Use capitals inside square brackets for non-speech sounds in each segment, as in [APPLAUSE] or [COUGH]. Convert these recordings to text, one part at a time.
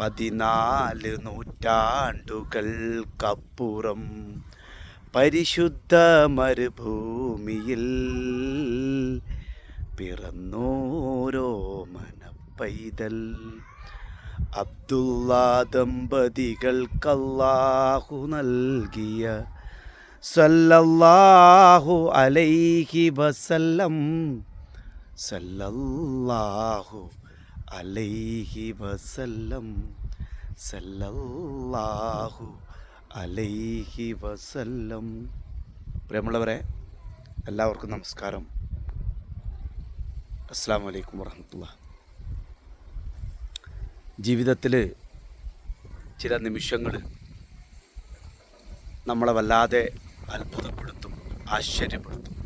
പതിനാല് നൂറ്റാണ്ടുകൾക്കപ്പുറം പരിശുദ്ധ മരുഭൂമിയിൽ പിറന്നോരോ മനപ്പൈതൽ. അബ്ദുള്ള ദമ്പതികൾക്കല്ലാഹു നൽകിയ സല്ലല്ലാഹു അലൈഹി വസല്ലം. സല്ലല്ലാഹു അലൈഹി വസല്ലം സല്ലല്ലാഹു അലൈഹി വസല്ലം. പ്രിയമുള്ളവരെ എല്ലാവർക്കും നമസ്കാരം. അസ്സാം വലൈക്കും വറഹമത്തുള്ള ജീവിതത്തിൽ ചില നിമിഷങ്ങൾ നമ്മളെ വല്ലാതെ അത്ഭുതപ്പെടുത്തും ആശ്ചര്യപ്പെടുത്തും.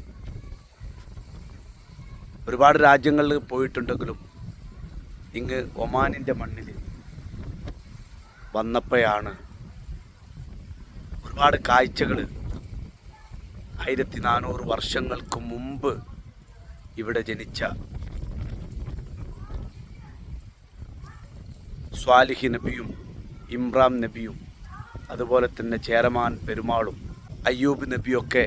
ഒരുപാട് രാജ്യങ്ങളിൽ പോയിട്ടുണ്ടെങ്കിലും ഇങ്ങ് ഒമാനിന്റെ മണ്ണിൽ വന്നപ്പോഴാണ് ഒരുപാട് കാഴ്ചകൾ ആയിരത്തി നാനൂറ് വർഷങ്ങൾക്ക് മുമ്പ് ഇവിടെ ജനിച്ച സ്വാലിഹി നബിയും ഇമ്രാം നബിയും അതുപോലെ തന്നെ ചേരമാൻ പെരുമാളും അയ്യൂബ് നബിയൊക്കെ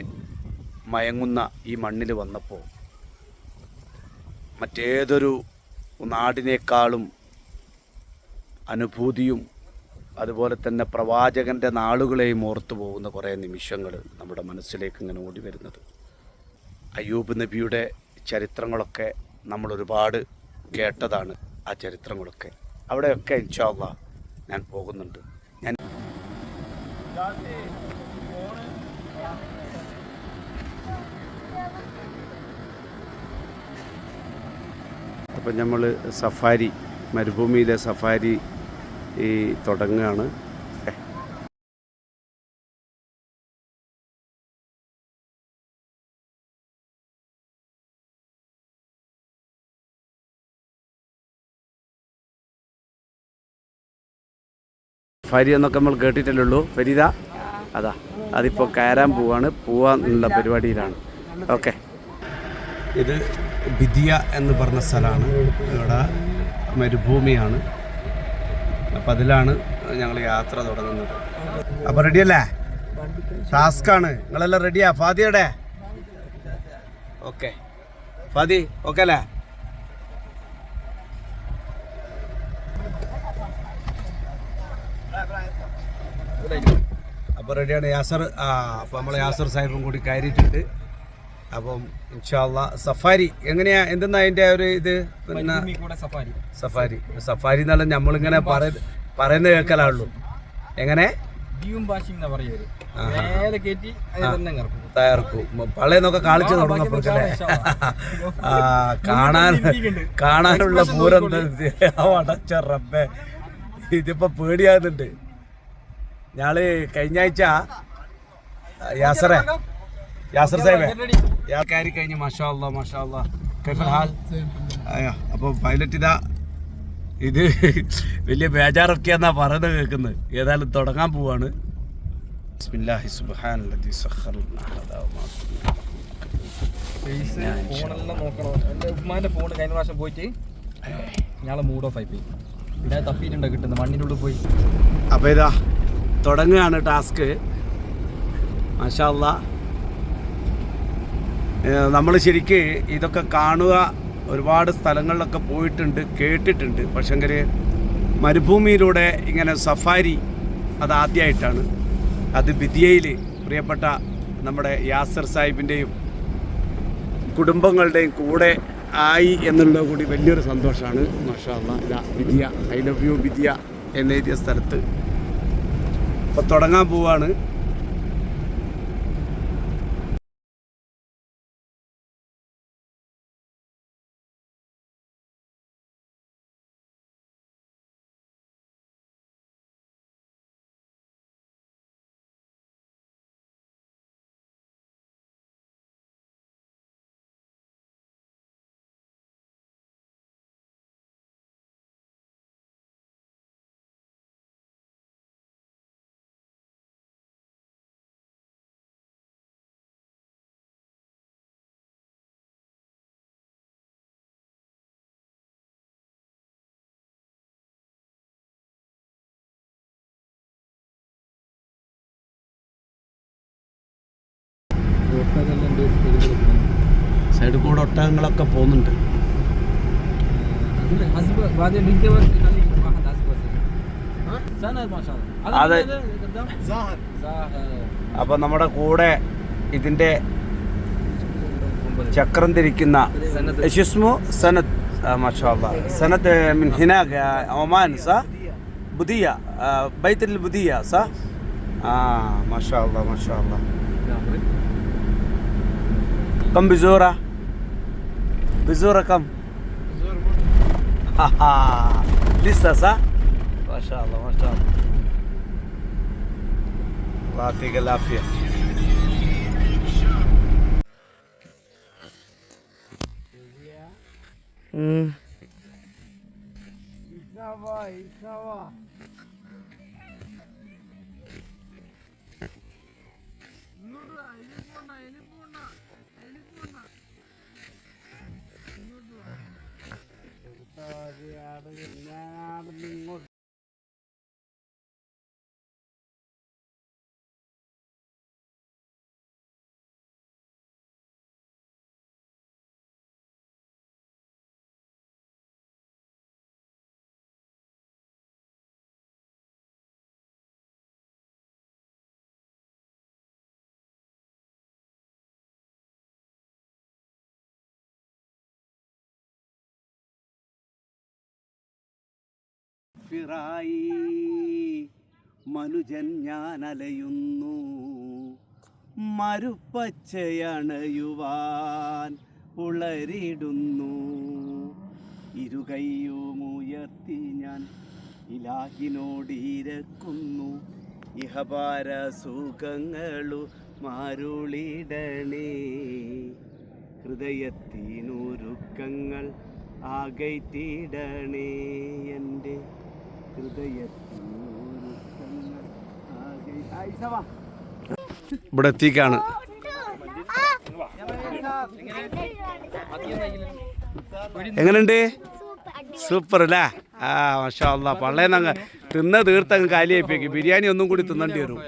മയങ്ങുന്ന ഈ മണ്ണിൽ വന്നപ്പോൾ മറ്റേതൊരു നാടിനേക്കാളും അനുഭൂതിയും അതുപോലെ തന്നെ പ്രവാചകന്റെ നാളുകളെയും ഓർത്തു പോകുന്ന കുറേ നിമിഷങ്ങൾ നമ്മുടെ മനസ്സിലേക്ക് ഇങ്ങനെ ഓടി വരുന്നത്. അയ്യൂബ് നബിയുടെ ചരിത്രങ്ങളൊക്കെ നമ്മൾ ഒരുപാട് കേട്ടതാണ് ആ ചരിത്രങ്ങളൊക്കെ. അവിടെയൊക്കെ ഇൻഷാല്ല ഞാൻ പോകുന്നുണ്ട്. ഞാൻ അപ്പം നമ്മൾ സഫാരി മരുഭൂമിയിലെ സഫാരി ഈ തുടങ്ങുകയാണ്. സഫാരി എന്നൊക്കെ നമ്മൾ കേട്ടിട്ടല്ലേ ഉള്ളൂ. ഫരീദ അതാ അതിപ്പോൾ കയറാൻ പോവാണ്. പോവാന്നുള്ള പരിപാടിയിലാണ്. ഓക്കെ. ഇത് ബിദിയ എന്ന് പറഞ്ഞ സ്ഥലമാണ്. ഇവിടെ മരുഭൂമിയാണ്. അപ്പം അതിലാണ് ഞങ്ങൾ യാത്ര തുടങ്ങുന്നത്. അപ്പം റെഡിയല്ലേ ടാസ്ക്കാണ് നിങ്ങളെല്ലാം റെഡിയാ ഫാദിയുടെ ഓക്കെ ഫാദി ഓക്കെ അല്ലേ? അപ്പോൾ റെഡിയാണ് യാസർ ആ അപ്പോൾ നമ്മൾ യാസർ സാഹിബും കൂടി കയറിയിട്ടുണ്ട്. അപ്പം ഇൻഷാല്ല സഫാരി എങ്ങനെയാ എന്തെന്നാ അതിന്റെ ഒരു ഇത്? പിന്നെ സഫാരി. സഫാരി. സഫാരി എന്നല്ല നമ്മളിങ്ങനെ പറയ പറയുന്ന കേൾക്കലാണുള്ളൂ എങ്ങനെ? തയ്യാറക്കും പള്ളയെന്നൊക്കെ കാണിച്ചു തുടങ്ങപ്പോഴേ ആ കാണാൻ കാണാനുള്ള പൂരം അടച്ച റബ്ബേ. ഇതിപ്പോ പേടിയാകുന്നുണ്ട്. ഞാൾ കഴിഞ്ഞ ആഴ്ച യാസറെ യാസർ സാഹിബ്. യാ കയറി കഴിഞ്ഞ് മഷാ അല്ലാ മാഷാ അല്ലാ കൈഫൽ ഹാൽ അയ്യോ അപ്പോൾ പൈലറ്റ് ഇതാ. ഇത് [LAUGHS] വലിയ ബേജാറൊക്കെയാന്നാ പറയുന്നത് കേൾക്കുന്നത്. ഏതായാലും തുടങ്ങാൻ പോവാണ്. ബിസ്മില്ലാഹി സഖറനാ ഹദാ വമാ കുന്നാ. ഫോണെല്ലാം നോക്കണം. എന്റെ ഉമ്മാന്റെ ഫോൺ കഴിഞ്ഞ പ്രാവശ്യം പോയിട്ട് ഞങ്ങളെ മൂഡ് ഓഫ് ആയി പോയി. പിന്നെ അത് തപ്പിയിട്ടുണ്ടോ കിട്ടുന്നത്? മണ്ണിന്റെ ഉള്ളിൽ പോയി. അപ്പോൾ ഇതാ തുടങ്ങുകയാണ് ടാസ്ക് മാഷാല്ല നമ്മൾ ശരിക്ക് ഇതൊക്കെ കാണുക ഒരുപാട് സ്ഥലങ്ങളിലൊക്കെ പോയിട്ടുണ്ട് കേട്ടിട്ടുണ്ട്. പക്ഷെങ്കിൽ മരുഭൂമിയിലൂടെ ഇങ്ങനെ സഫാരി അത് ആദ്യമായിട്ടാണ് അത് ബിദിയയിൽ പ്രിയപ്പെട്ട നമ്മുടെ യാസർ സാഹിബിന്റെയും കുടുംബങ്ങളുടെയും കൂടെ ആയി എന്നുള്ളത് കൂടി വലിയൊരു സന്തോഷമാണ് മഷാല്ല ഇതാ Vidya I love you Vidya എന്നെഴുതിയ സ്ഥലത്ത്. അപ്പോൾ തുടങ്ങാൻ പോവാണ്. സൈഡ് കൂടെ ഒട്ടകങ്ങളൊക്കെ പോകുന്നുണ്ട്. അതെ അപ്പൊ നമ്മുടെ കൂടെ ഇതിന്റെ ചക്രം തിരിക്കുന്ന ഷിസ്മു സനത് സനത് മിൻ ഒമാൻ സ. ബുദിയ ബൈത്തിൽ ബുദിയ സ. ആ മാഷാള്ള മാഷാള്ള كم بزورة؟ بزورة كم؟ [LAUGHS] لسه صح؟ ما شاء الله ما شاء الله. الله يعطيك العافية. مم. ഫിറായി മനുജൻ ഞാൻ അലയുന്നു മരുപ്പച്ചയണയുവാൻ ഉളരിടുന്നു. ഇരുകൈയുമുയർത്തി ഞാൻ ഇലാഹിനോടിരക്കുന്നു. ഇഹപാര സുഖങ്ങളു മാരുളിടണേ. ഹൃദയത്തിനൊരുക്കങ്ങൾ ആകൈത്തിടണേ എന്റെ ഇവിടെ എത്തിക്കാണ്. എങ്ങനെയുണ്ട്? സൂപ്പർ അല്ലേ? ആ മാഷാ അല്ല പള്ളേന്നങ്ങ് തിന്ന തീർത്തങ്ങ് കാലിയായിപ്പോയി. ബിരിയാണി ഒന്നും കൂടി തിന്നേണ്ടി വരും.